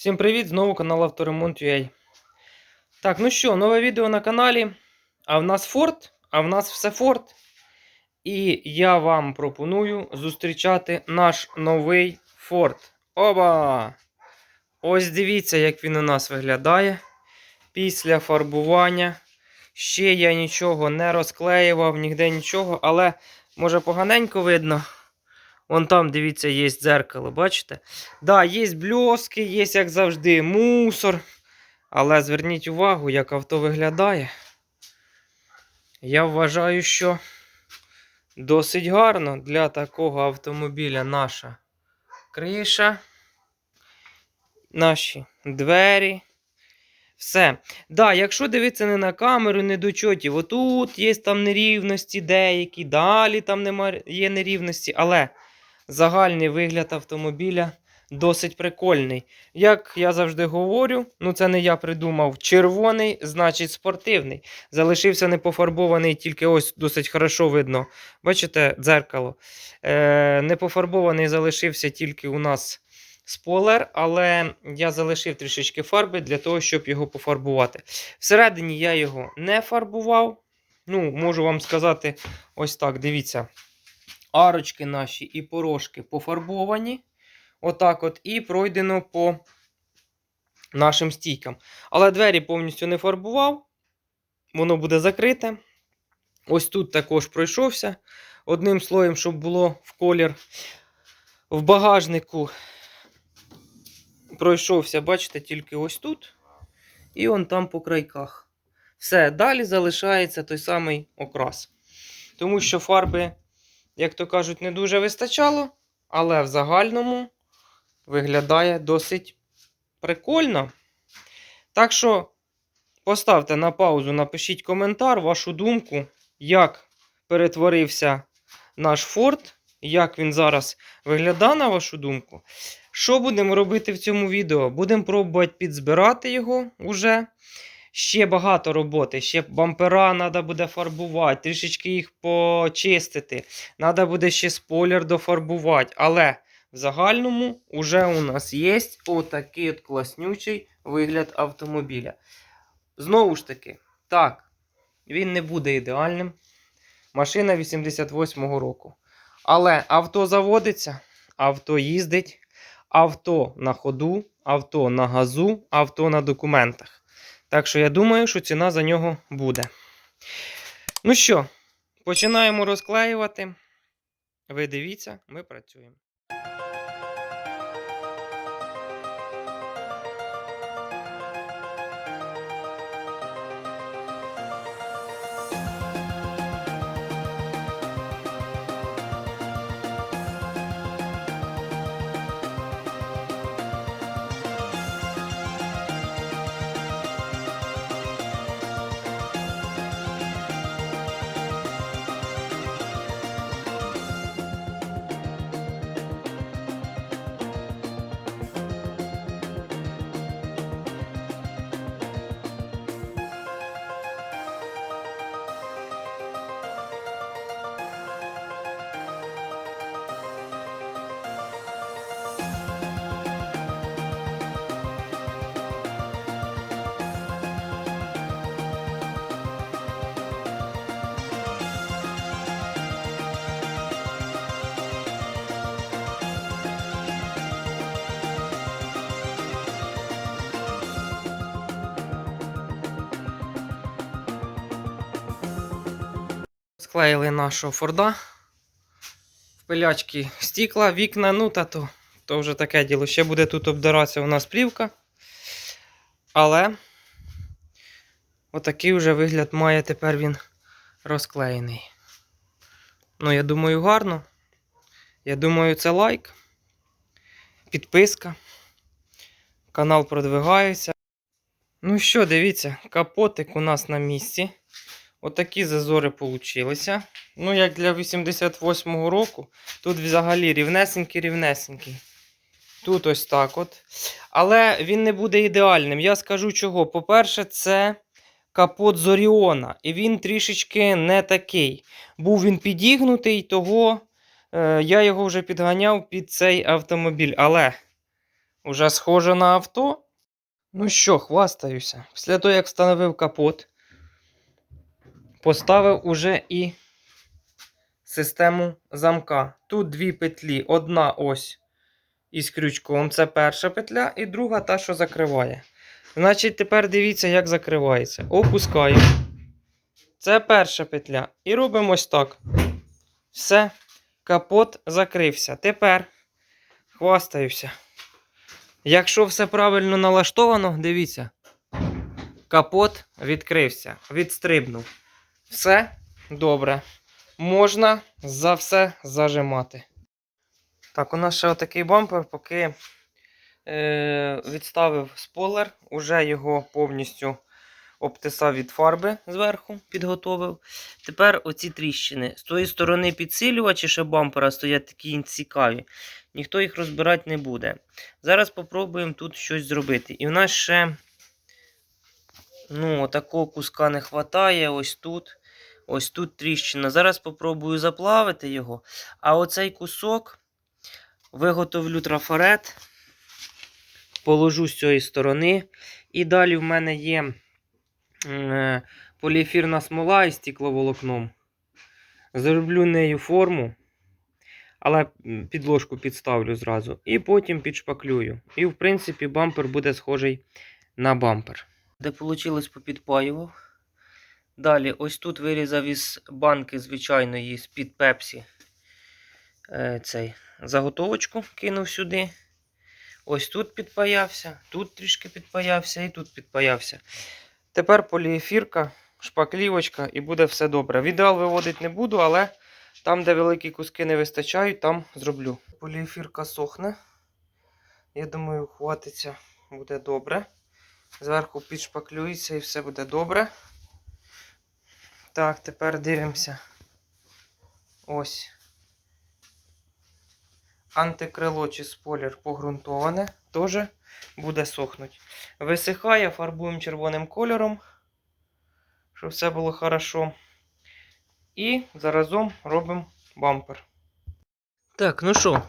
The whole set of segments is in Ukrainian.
Всім привіт! Знову канал Авторемонт.ua. Так, ну що, нове відео на каналі. А в нас Форд, а в нас все Форд. І я вам пропоную зустрічати наш новий Форд. Оба! Ось дивіться, як він у нас виглядає. Після фарбування. Ще я нічого не розклеював, ніде нічого, але може поганенько видно. Вон там, дивіться, є дзеркало, бачите? Да, є бльоски, є, як завжди, мусор. Але зверніть увагу, як авто виглядає. Я вважаю, що досить гарно для такого автомобіля наша криша, наші двері. Все. Да, якщо дивитися не на камеру, не до чотів, отут є там нерівності деякі, далі там немає, є нерівності, але загальний вигляд автомобіля досить прикольний. Як я завжди говорю, ну це не я придумав, червоний, значить спортивний. Залишився не пофарбований, тільки ось досить хорошо видно. Бачите, дзеркало. Е, не пофарбований залишився тільки у нас спойлер, але я залишив трішечки фарби для того, щоб його пофарбувати. Всередині я його не фарбував. Ну, можу вам сказати ось так, дивіться. Арочки наші і порошки пофарбовані. Отак от, і пройдено по нашим стійкам. Але двері повністю не фарбував. Воно буде закрите. Ось тут також пройшовся. Одним слоєм, щоб було в колір. В багажнику пройшовся, бачите, тільки ось тут. І он там по крайках. Все, далі залишається той самий окрас. Тому що фарби, як то кажуть, не дуже вистачало, але в загальному виглядає досить прикольно. Так що поставте на паузу, напишіть коментар, вашу думку, як перетворився наш Форд, як він зараз виглядає, на вашу думку. Що будемо робити в цьому відео? Будемо пробувати підзбирати його уже. Ще багато роботи, ще бампера треба буде фарбувати, трішечки їх почистити. Треба буде ще спойлер дофарбувати. Але в загальному вже у нас є отакий от класнючий вигляд автомобіля. Знову ж таки, так, він не буде ідеальним. Машина 88-го року. Але авто заводиться, авто їздить, авто на ходу, авто на газу, авто на документах. Так що я думаю, що ціна за нього буде. Ну що, починаємо розклеювати. Ви дивіться, ми працюємо. Склеїли нашого Форда. Пилячки стікла, вікна, ну та то, то вже таке діло. Ще буде тут обдиратися у нас плівка. Але отакий вже вигляд має тепер він розклеєний. Ну, я думаю, гарно. Я думаю, це лайк, підписка. Канал продвигається. Ну що, дивіться, капотик у нас на місці. Отакі зазори получилися. Ну, як для 88-го року, тут взагалі рівнесенький-рівнесенький. Тут ось так от. Але він не буде ідеальним. Я скажу чого. По-перше, це капот Зоріона. І він трішечки не такий. Був він підігнутий, того е, я його вже підганяв під цей автомобіль. Але Уже схоже на авто. Ну що, хвастаюся. Після того, як встановив капот, поставив уже і систему замка. Тут дві петлі. Одна ось із крючком. Це перша петля, і друга та, що закриває. Значить, тепер дивіться, як закривається. Опускаємо. Це перша петля. І робимо ось так. Все, капот закрився. Тепер хвастаюся. Якщо все правильно налаштовано, дивіться. Капот відкрився, відстрибнув. Все добре. Можна за все зажимати. Так, у нас ще отакий бампер, поки е, відставив спойлер, уже його повністю обтисав від фарби зверху, підготовив. Тепер оці тріщини. З тої сторони підсилювачі ще бампера стоять такі цікаві. Ніхто їх розбирати не буде. Зараз спробуємо тут щось зробити. І в нас ще ну, такого куска не вистачає. Ось тут. Ось тут тріщина. Зараз спробую заплавити його. А оцей кусок виготовлю трафарет, положу з цієї сторони. І далі в мене є е, поліефірна смола із стекловолокном. Зроблю нею форму, але підложку підставлю зразу. І потім підшпаклюю. І, в принципі, бампер буде схожий на бампер. Де вийшло, попідпаював. Далі, ось тут вирізав із банки звичайної з-під пепсі е, цей заготовочку кинув сюди. Ось тут підпаявся, тут трішки підпаявся і тут підпаявся. Тепер поліефірка, шпаклівочка і буде все добре. В ідеал виводити не буду, але там, де великі куски не вистачають, там зроблю. Поліефірка сохне. Я думаю, хватиться, буде добре. Зверху підшпаклюється і все буде добре. Так, тепер дивимося. Ось. Антикрило чи спойлер погрунтоване. Теж буде сохнути. Висихає, фарбуємо червоним кольором, щоб все було хорошо. І заразом робимо бампер. Так, ну що,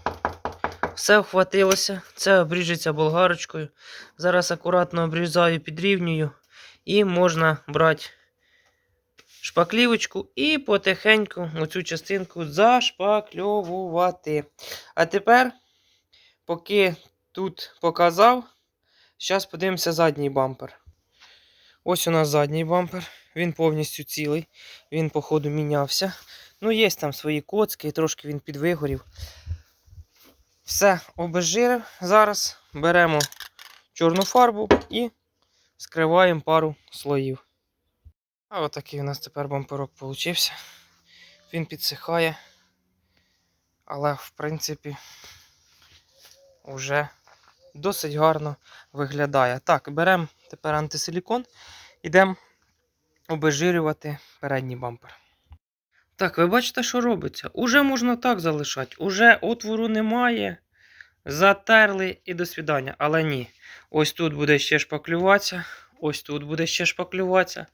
все вхватилося. Це обріжеться болгарочкою. Зараз акуратно обрізаю, підрівнюю. І можна брати шпаклівочку і потихеньку оцю частинку зашпакльовувати. А тепер, поки тут показав, зараз подивимося задній бампер. Ось у нас задній бампер. Він повністю цілий. Він, походу, мінявся. Ну, є там свої коцки, трошки він підвигорів. Все, обезжирив. Зараз беремо чорну фарбу і скриваємо пару слоїв. А отакий у нас тепер бамперок получився. Він підсихає. Але, в принципі, вже досить гарно виглядає. Так, беремо тепер антисилікон, ідемо обезжирювати передній бампер. Так, ви бачите, що робиться? Уже можна так залишати. Уже отвору немає. Затерли і до свідання. Але ні. Ось тут буде ще шпаклюватися. Ось тут буде ще шпаклюватися.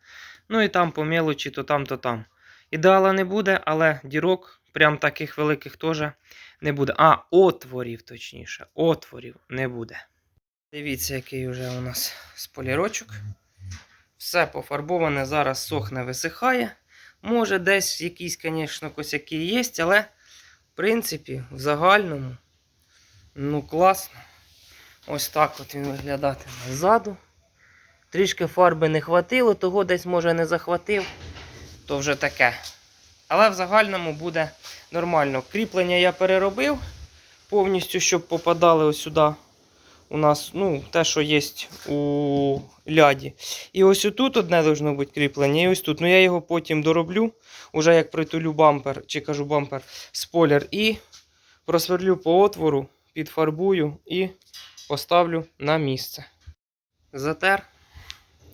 Ну і там по мелочі, то там, то там. Ідеала не буде, але дірок, прям таких великих теж не буде. А, отворів, точніше, отворів не буде. Дивіться, який вже у нас сполірочок. Все пофарбоване, зараз сохне, висихає. Може, десь якісь, звісно, косяки є, але, в принципі, в загальному, ну, класно. Ось так от він виглядатиме ззаду. Трішки фарби не хватило, того десь, може, не захватив, то вже таке. Але в загальному буде нормально. Кріплення я переробив повністю, щоб попадали ось сюди. У нас ну, те, що є у ляді. І ось тут одне должно бути кріплення, і ось тут. Ну я його потім дороблю, уже як притулю бампер, чи кажу бампер, спойлер, і просверлю по отвору, підфарбую і поставлю на місце. Затер.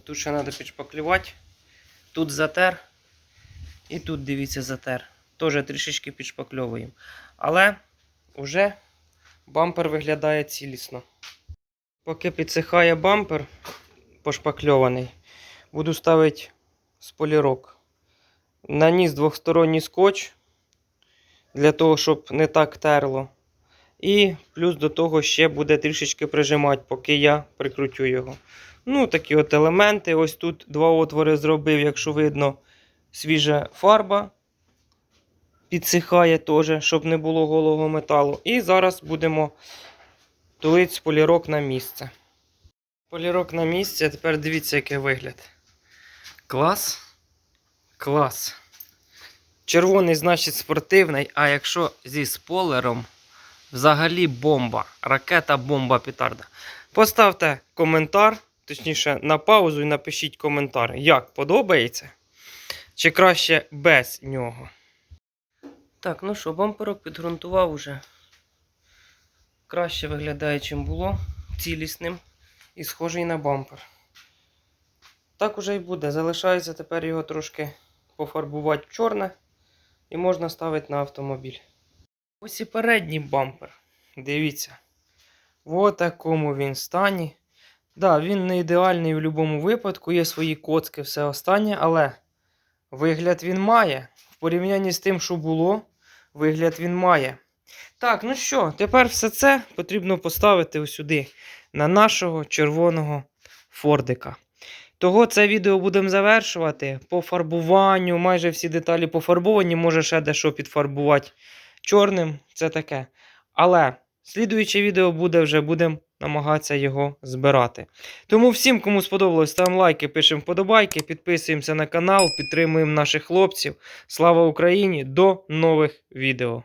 Тут ще треба підшпаклювати. Тут затер. І тут, дивіться, затер. Теж трішечки підшпакльовуємо. Але вже бампер виглядає цілісно. Поки підсихає бампер пошпакльований, буду ставити сполірок. Наніс двохсторонній скотч для того, щоб не так терло. І плюс до того ще буде трішечки прижимати, поки я прикрутю його. Ну, такі от елементи. Ось тут два отвори зробив, якщо видно, свіжа фарба підсихає теж, щоб не було голого металу. І зараз будемо тулити полірок на місце. Полірок на місці, а тепер дивіться, який вигляд. Клас. Клас. Червоний, значить, спортивний, а якщо зі спойлером, взагалі бомба. Ракета, бомба, петарда. Поставте коментар, точніше, на паузу і напишіть коментар, як подобається, чи краще без нього. Так, ну що, бамперок підґрунтував уже. Краще виглядає, чим було. Цілісним і схожий на бампер. Так уже і буде. Залишається тепер його трошки пофарбувати в чорне і можна ставити на автомобіль. Ось і передній бампер. Дивіться. В такому він стані. Да, він не ідеальний в будь-якому випадку, є свої коцки, все останнє, але вигляд він має. В порівнянні з тим, що було, вигляд він має. Так, ну що, тепер все це потрібно поставити ось сюди, на нашого червоного фордика. Того це відео будемо завершувати. По фарбуванню, майже всі деталі пофарбовані, може ще дещо підфарбувати чорним, це таке. Але слідуюче відео буде вже, будемо намагатися його збирати. Тому всім, кому сподобалось, ставимо лайки, пишемо вподобайки, підписуємося на канал, підтримуємо наших хлопців. Слава Україні! До нових відео!